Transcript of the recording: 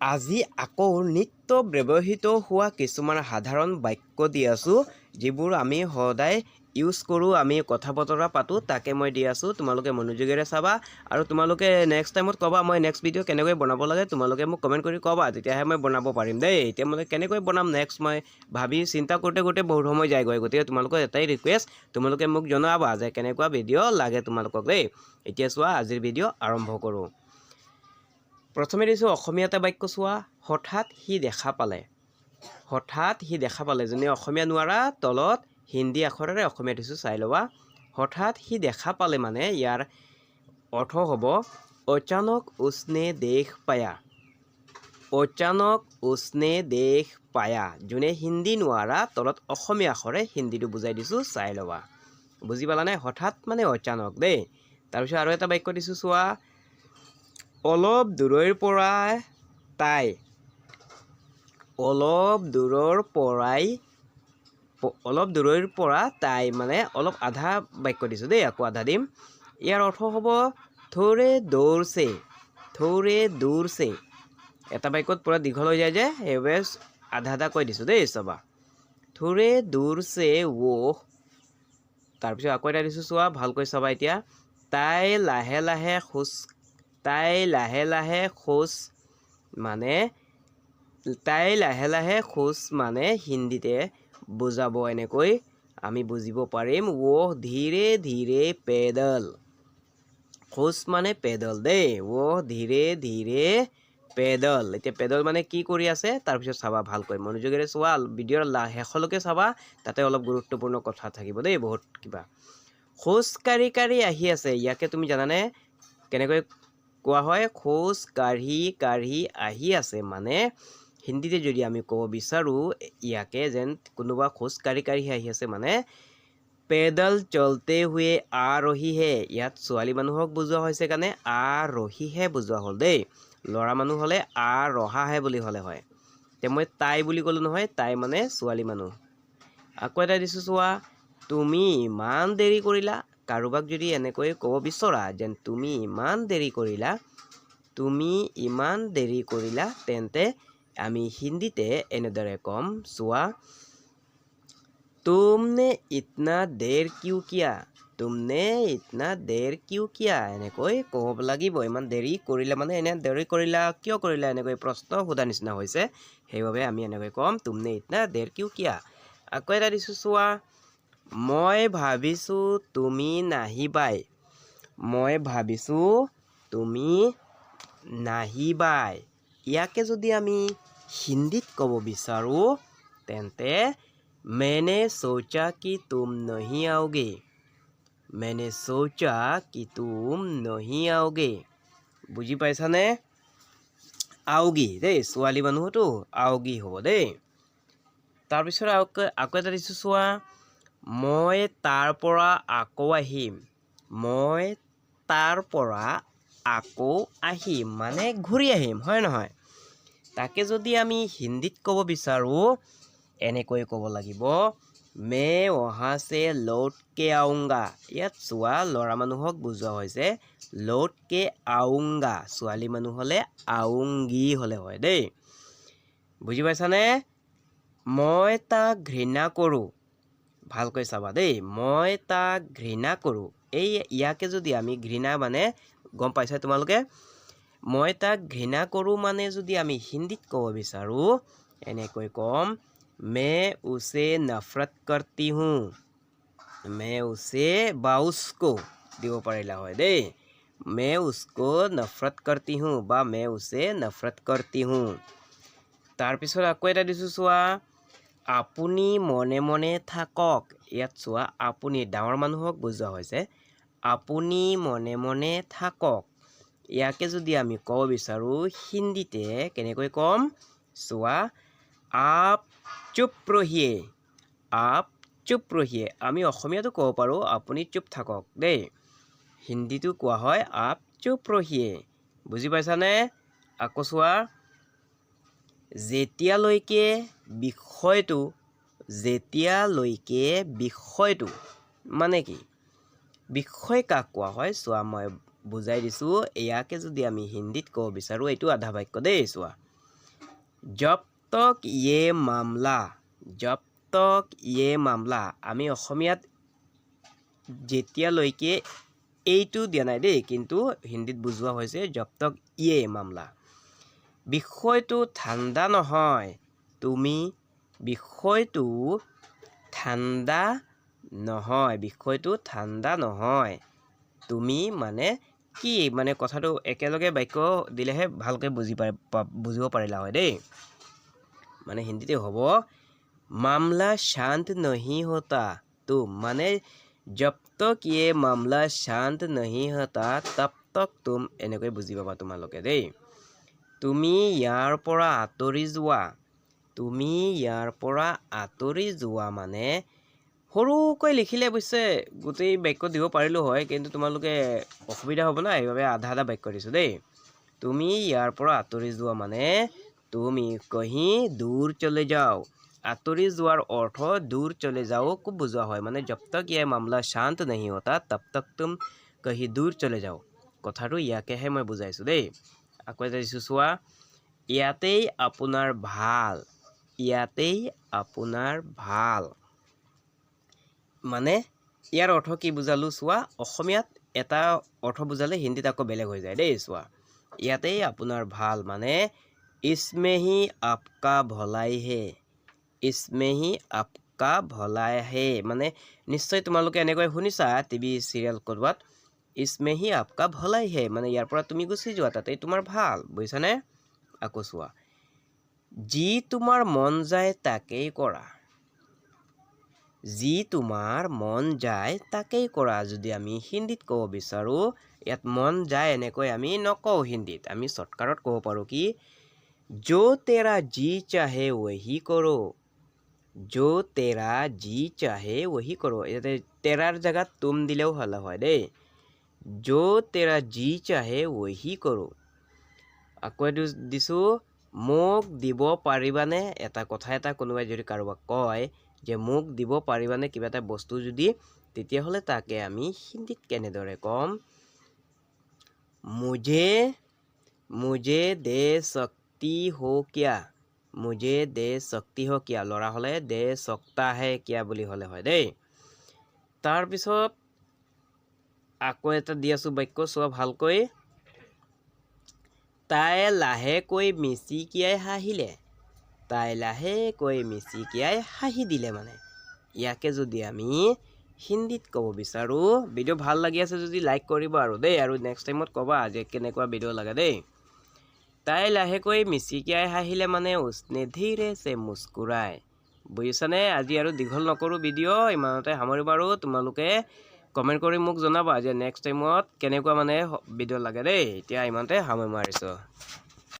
আজি আকৌ নিত্য ব্যৱহৃত হোৱা কিছুমান সাধাৰণ বাক্য দি আছোঁ, যিবোৰ আমি সদায় ইউজ কৰোঁ, আমি কথা বতৰা পাতোঁ, তাকে মই দি আছোঁ। তোমালোকে মনোযোগেৰে চাবা আৰু তোমালোকে নেক্সট টাইমত ক'বা মই নেক্সট ভিডিঅ' কেনেকৈ বনাব লাগে, তোমালোকে মোক কমেণ্ট কৰি ক'বা, তেতিয়াহে মই বনাব পাৰিম দেই। এতিয়া মই কেনেকৈ বনাম নেক্সট মই ভাবি চিন্তা কৰোঁতে কৰোঁতে বহুত সময় যায়গৈ। গতিকে তোমালোকৰ এটাই ৰিকুৱেষ্ট তোমালোকে মোক জনাবা যে কেনেকুৱা ভিডিঅ' লাগে তোমালোকক দেই। এতিয়া চোৱা, আজিৰ ভিডিঅ' আৰম্ভ কৰোঁ। প্ৰথমে দিছোঁ অসমীয়া এটা বাক্য চোৱা, হঠাৎ সি দেখা পালে। হঠাৎ সি দেখা পালে, যোনে অসমীয়া নোৱাৰা, তলত হিন্দী আখৰেৰে অসমীয়া দিছোঁ চাই ল'বা। হঠাৎ সি দেখা পালে মানে ইয়াৰ অৰ্থ হ'ব, অচানক উষ্ণে দেশ পায়া। অচানক উষ্ণে দেশ পায়া। যোনে হিন্দী নোৱাৰা, তলত অসমীয়া আখৰে হিন্দীটো বুজাই দিছোঁ, চাই ল'বা। বুজি পালানে? হঠাৎ মানে অচানক দেই। তাৰপিছত আৰু এটা বাক্য দিছোঁ চোৱা অলপ দূৰৈৰ পৰা তাই অলপ দূৰৰ পৰাই অলপ দূৰৈৰ পৰা তাই মানে অলপ আধা বাক্য দিছোঁ দেই আকৌ আধা দিম। ইয়াৰ অৰ্থ হ'ব থৌৰে দৌৰছে থৌৰে দূৰছে। এটা বাক্যত পূৰা দীঘল হৈ যায় যে সেইবাবে আধা আধা কৈ দিছোঁ দেই চাবা। থৌৰে দূৰছে ৱ তাৰপিছত আকৌ এটা দিছোঁ চোৱা ভালকৈ চাবা এতিয়া। তাই লাহে লাহে খোজ তাই লাহে লাহে খোজ মানে তাই লাহে লাহে খোজ মানে হিন্দীতে বুজাব এনেকৈ আমি বুজিব পাৰিম। ৱ ধীৰে ধীৰে পেডল। খোজ মানে পেডল দেই। ৱ ধীৰে ধীৰে পেডল। এতিয়া পেডল মানে কি কৰি আছে? তাৰপিছত চাবা ভালকৈ। মনোযোগেৰে চোৱা। ভিডিঅ'ৰ লা শেষলৈকে চাবা। তাতে অলপ গুৰুত্বপূৰ্ণ কথা থাকিব দেই বহুত কিবা। খোজ কাঢ়ি কাঢ়ি আহি আছে। ইয়াকে তুমি জানানে? কেনেকৈ কোৱা হয় খোজ কাঢ়ি কাঢ়ি আহি আছে। মানে হিন্দীতে যদি আমি ক'ব বিচাৰোঁ ইয়াকে যেন কোনোবা খোজ কাঢ়ি কাঢ়ি আহি আছে। মানে পেডল চলতে হুৱে আ ৰহিহে ইয়াত ছোৱালী মানুহক বুজোৱা হৈছে কাৰণে আ ৰহিহে বুজোৱা হ'ল দেই। ল'ৰা মানুহ হ'লে আ ৰহাহে বুলি হ'লে হয়। এতিয়া মই তাই বুলি ক'লোঁ নহয় তাই মানে ছোৱালী মানুহ। আকৌ এটা দিছোঁ চোৱা তুমি ইমান দেৰি কৰিলা? কাৰোবাক যদি এনেকৈ ক'ব বিচৰা যেন তুমি ইমান দেৰি কৰিলা, তুমি ইমান দেৰি কৰিলা, তেন্তে আমি হিন্দীতে এনেদৰে ক'ম, চোৱা, তুমনে ইতনা দেৰ কিউ কিয়া? তুমনে ইতনা দেৰ কিউ কিয়া? এনেকৈ ক'ব লাগিব, ইমান দেৰি কৰিলে মানে এনে দেৰি কৰিলা, কিয় কৰিলা? এনেকৈ প্ৰশ্ন সোধা নিচিনা হৈছে। সেইবাবে আমি এনেকৈ ক'ম, তুমনে ইতনা দেৰ কিউ কিয়া? আকৌ এটা দিছোঁ, চোৱা মই ভাবিছোঁ তুমি নাহিবাই। মই ভাবিছোঁ তুমি নাহিবাই। ইয়াকে যদি আমি হিন্দীত ক'ব বিচাৰোঁ, তেন্তে মেনে চৌচা কি তুম নহি আওগে? মেনে চৌচা কি তুম নহি আওগে? বুজি পাইছানে? আওগি দেই, ছোৱালী মানুহতো আওগি হ'ব দেই। তাৰপিছত আকৌ আকৌ এটা দিছোঁ চোৱা। মই তাৰ পৰা আকৌ আহিম। মই তাৰ পৰা আকৌ আহিম। মানে ঘূৰি আহিম হয় নহয়? তাকে যদি আমি হিন্দীত ক'ব বিচাৰোঁ এনেকৈ ক'ব লাগিব মে অহাছে লৌটকে আউংগা ইয়াত চোৱা ল'ৰা মানুহক বুজোৱা হৈছে লৌটকে আউংগা ছোৱালী মানুহ হ'লে আউংগী হ'লে হয় দেই। বুজি পাইছানে? মই তাক ঘৃণা কৰোঁ। ভালকৈ চাবা দেই, মই তাক ঘৃণা কৰোঁ। এই ইয়াকে যদি আমি ঘৃণা মানে গম পাইছা তোমালোকে? মই তাক ঘৃণা কৰোঁ মানে যদি আমি হিন্দীত ক'ব বিচাৰোঁ, এনেকৈ ক'ম, মে উচে নফৰত কৰ্তি হু। মে উচে বাউচক দিব পাৰিলা হয় দেই। মে উচকো নফৰত কৰ্তি হোঁ বা মে উচে নফৰত কৰ্তি হু। তাৰপিছত আকৌ এটা দিছোঁ চোৱা। আপুনি মনে মনে থাকক। ইয়াত চোৱা আপুনি ডাঙৰ মানুহক বুজোৱা হৈছে। আপুনি মনে মনে থাকক। ইয়াকে যদি আমি ক'ব বিচাৰোঁ হিন্দীতে কেনেকৈ ক'ম? চোৱা আপ চুপ ৰহিয়ে। আপ চুপ ৰহিয়ে। আমি অসমীয়াতো ক'ব পাৰোঁ আপুনি চুপ থাকক দেই। হিন্দীটো কোৱা হয় আপ চুপ ৰহিয়ে। বুজি পাইছানে? আকৌ চোৱা যেতিয়ালৈকে বিষয়টো যেতিয়ালৈকে বিষয়টো মানে কি? বিষয় কাক কোৱা হয়? চোৱা মই বুজাই দিছোঁ ইয়াকে যদি আমি হিন্দীত ক'ব বিচাৰোঁ এইটো আধা বাক্য দেই চোৱা। জব তক ইয়ে মামলা জব তক ইয়ে মামলা আমি অসমীয়াত যেতিয়ালৈকে এইটো দিয়া নাই দেই কিন্তু হিন্দীত বুজোৱা হৈছে জব তক ইয়ে মামলা। বিষয়টো ঠাণ্ডা নহয়। তুমি বিষয়টো ঠাণ্ডা নহয়। বিষয়টো ঠাণ্ডা নহয়। তুমি মানে কি? মানে কথাটো একেলগে বাক্য দিলেহে ভালকৈ বুজি পাৰি বুজিব পাৰিলা হয় দেই। মানে হিন্দীতে হ'ব, মামলা শান্ত নহি হতা তুম মানে জব তক মামলা শান্ত নহি হতা, তব তক তুম এনেকৈ বুজি পাবা তোমালোকে দেই। তুমি ইয়াৰ পৰা আঁতৰি যোৱা। তুমি ইয়াৰ পৰা আঁতৰি যোৱা মানে সৰুকৈ লিখিলে অৱশ্যে গোটেই বাক্য দিব পাৰিলোঁ হয়, কিন্তু তোমালোকে অসুবিধা হ'ব না, সেইবাবে আধা আধা বাক্য দিছোঁ দেই। তুমি ইয়াৰ পৰা আঁতৰি যোৱা মানে তুমি কহি দূৰ চলে যাও। আঁতৰি যোৱাৰ অৰ্থ দূৰ চলে যাওক বুজোৱা হয় মানে জব তক ইয়ে মামলা শান্ত নাহি হতা তব তক তুম কহি দূৰ চলে যাও। কথাটো ইয়াকেহে মই বুজাইছোঁ দেই। আকৌ এটা দিছোঁ চোৱা ইয়াতেই আপোনাৰ ভালো। ইয়াতেই আপোনাৰ ভালো। মানে ইয়াৰ অৰ্থ কি বুজালোঁ চোৱা? অসমীয়াত এটা অৰ্থ বুজালে হিন্দীত আকৌ বেলেগ হৈ যায় দেই চোৱা। ইয়াতেই আপোনাৰ ভালো মানে ইছমেহি আপকা ভলাই হে ইছমেহি আপকা ভলাই হে মানে নিশ্চয় তোমালোকে এনেকৈ শুনিছা টিভি চিৰিয়েল ক'ৰবাত? ইছমেহি আপকা ভলাই হে মানে ইয়াৰ পৰা তুমি গুচি যোৱা তাতেই তোমাৰ ভালো বুজিছানে আকৌ চোৱা যি তোমাৰ মন যায় তাকেই কৰা যি তোমাৰ মন যায় তাকেই কৰা যদি আমি হিন্দীত ক'ব বিচাৰোঁ ইয়াত মন যায় এনেকৈ আমি নকওঁ হিন্দীত আমি শ্বৰ্টকাটত ক'ব পাৰোঁ কি য' তেৰা যি চাহে ৱহি কৰোঁ য' তেৰা যি চাহে ৱহি কৰোঁ ইয়াতে তেৰাৰ জেগাত তুম দিলেও হ'লে হয় দেই তেৰা যি চাহে ৱহি কৰোঁ আকৌ এইটো দিছোঁ মোক দিব পাৰিবানে? এটা কথা এটা কোনোবাই যদি কাৰোবাক কয় যে মোক দিব পাৰিবানে কিবা এটা বস্তু যদি তেতিয়াহ'লে তাকে আমি হিন্দীত কেনেদৰে ক'ম? মুঝে মুঝে দে শক্তি হো কিয়া? মুঝে দে শক্তি হো কিয়া? ল'ৰা হ'লে দে চক্তা হে কিয়া বুলি হ'লে হয় দেই। তাৰপিছত আকৌ এটা দি আছোঁ বাক্য চোৱা ভালকৈ। তাই লাহেকৈ মিচিকিয়াই হাঁহিলে? তাই লাহেকৈ মিচিকিয়াই হাঁহি দিলে মানে। ইয়াকে যদি আমি হিন্দীত ক'ব বিচাৰোঁ ভিডিঅ' ভাল লাগি আছে যদি লাইক কৰিব আৰু দেই আৰু নেক্সট টাইমত ক'বা যে কেনেকুৱা ভিডিঅ' লাগে দেই। তাই লাহেকৈ মিচিকিয়াই হাঁহিলে মানে উষ্ণে ধীৰে চে মুস্কুৰাই। বুজিছানে? আজি আৰু দীঘল নকৰোঁ ভিডিঅ' ইমানতে সামৰিব আৰু তোমালোকে কমেণ্ট কৰি মোক জনাবা যে নেক্সট টাইমত কেনেকুৱা মানে ভিডিঅ' লাগে দেই। এতিয়া ইমানতে সামৰি মাৰিছোঁ।